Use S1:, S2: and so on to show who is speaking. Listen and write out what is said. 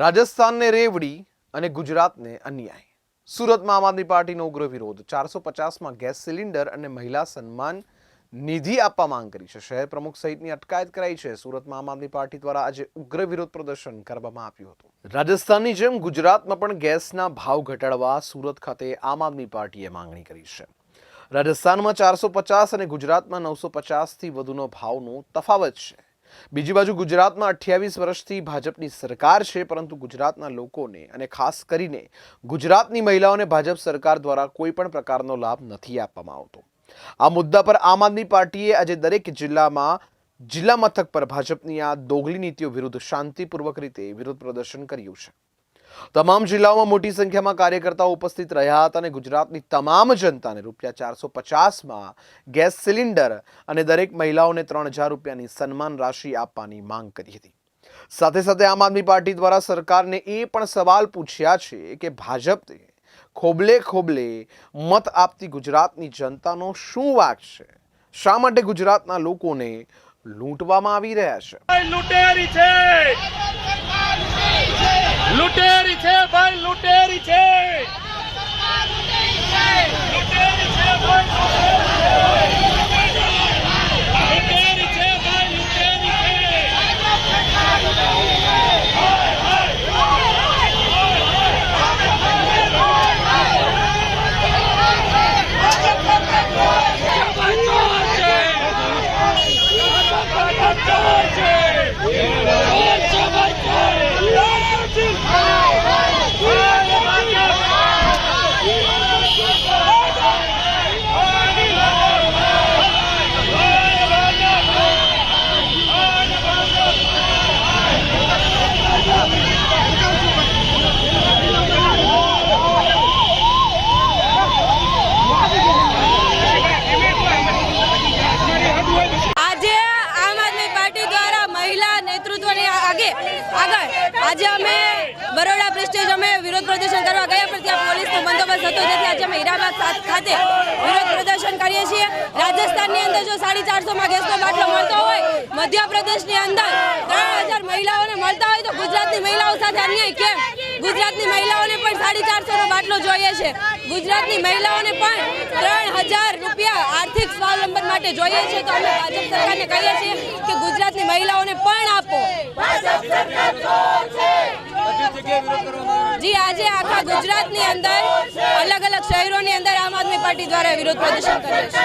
S1: રાજસ્થાનને રેવડી અને ગુજરાતને અન્યાય. સુરતમાં આમ આદમી પાર્ટીનો ઉગ્ર વિરોધ. ચારસો પચાસમાં ગેસ સિલિન્ડર અને મહિલા સન્માન નિધિ આપવા માંગ કરી છે. શહેર પ્રમુખ સહિતની અટકાયત કરાઈ છે. સુરતમાં આમ આદમી પાર્ટી દ્વારા આજે ઉગ્ર વિરોધ પ્રદર્શન કરવામાં આવ્યું હતું. રાજસ્થાનની જેમ ગુજરાતમાં પણ ગેસના ભાવ ઘટાડવા સુરત ખાતે આમ આદમી પાર્ટીએ માંગણી કરી છે. રાજસ્થાનમાં ચારસો પચાસ અને ગુજરાતમાં નવસો પચાસથી વધુનો ભાવનો તફાવત છે. બીજી બાજુ ગુજરાતમાં અઠ્યાવીસ વર્ષથી ભાજપની સરકાર છે, પરંતુ ગુજરાતના લોકોને અને ખાસ કરીને ગુજરાતની મહિલાઓને ભાજપ સરકાર દ્વારા કોઈ પણ પ્રકારનો લાભ નથી આપવામાં આવતો. આ મુદ્દા પર આમ આદમી પાર્ટીએ આજે દરેક જિલ્લામાં, જિલ્લા મથક પર ભાજપની આ દોગલી નીતિઓ વિરુદ્ધ શાંતિપૂર્વક રીતે વિરોધ પ્રદર્શન કર્યું છે. તમામ જિલ્લાઓમાં મોટી સંખ્યામાં કાર્યકર્તાઓ ઉપસ્થિત રહ્યા હતા અને ગુજરાતની તમામ જનતાને રૂપિયા ચારસો પચાસમાં ગેસ સિલિન્ડર અને દરેક મહિલાઓને ત્રણ હજાર રૂપિયાની સન્માન રાશિ આપવાની માંગ કરી હતી. સાથે સાથે આમ આદમી પાર્ટી દ્વારા સરકારને એ પણ સવાલ પૂછ્યા છે કે ભાજપે ખોબલે ખોબલે મત આપતી ગુજરાતની જનતાનો શું વાક છે? શા માટે ગુજરાતના લોકોને લૂંટવામાં આવી રહ્યા છે?
S2: લૂંટેરી છે! ભાઈ લૂંટેરી છે લૂંટેરી છે ભાઈ લૂંટેરી છે ભાઈ લૂંટેરી છે
S3: આજે આમ આદમી પાર્ટી દ્વારા મહિલા નેતૃત્વની આગે આગળ. આજે અમે બરોડા પ્રેસ્ટેજ, અમે વિરોધ પ્રદર્શન કરવા ગયા, પણ ત્યાં પોલીસનો બંદોબસ્ત હતો. જેથી આજે અમે હીરાબાદ ખાતે વિરોધ પ્રદર્શન કરીએ છીએ. રાજસ્થાનની અંદર જો સાડી ચારસોમાં ગેસનો બાટલો મળતો હોય, મધ્યપ્રદેશની અંદર ત્રણ હજાર મહિલાઓને મળતા હોય, તો ગુજરાતની મહિલાઓ સાથે અન્યાય કેમ? ગુજરાતની મહિલાઓને પણ સાડી ચારસોનો બાટલો જોઈએ છે. ગુજરાતની મહિલાઓને પણ ત્રણ હજાર રૂપિયા આર્થિક સ્વાવલંબન માટે જોઈએ છે. તો અમે ભાજપ સરકારને કહીએ છીએ ગુજરાતની મહિલાઓને પણ આપો. જી, આજે આખા ગુજરાતની અંદર અલગ અલગ શહેરોની અંદર આમ આદમી પાર્ટી દ્વારા વિરોધ પ્રદર્શન કર્યું છે.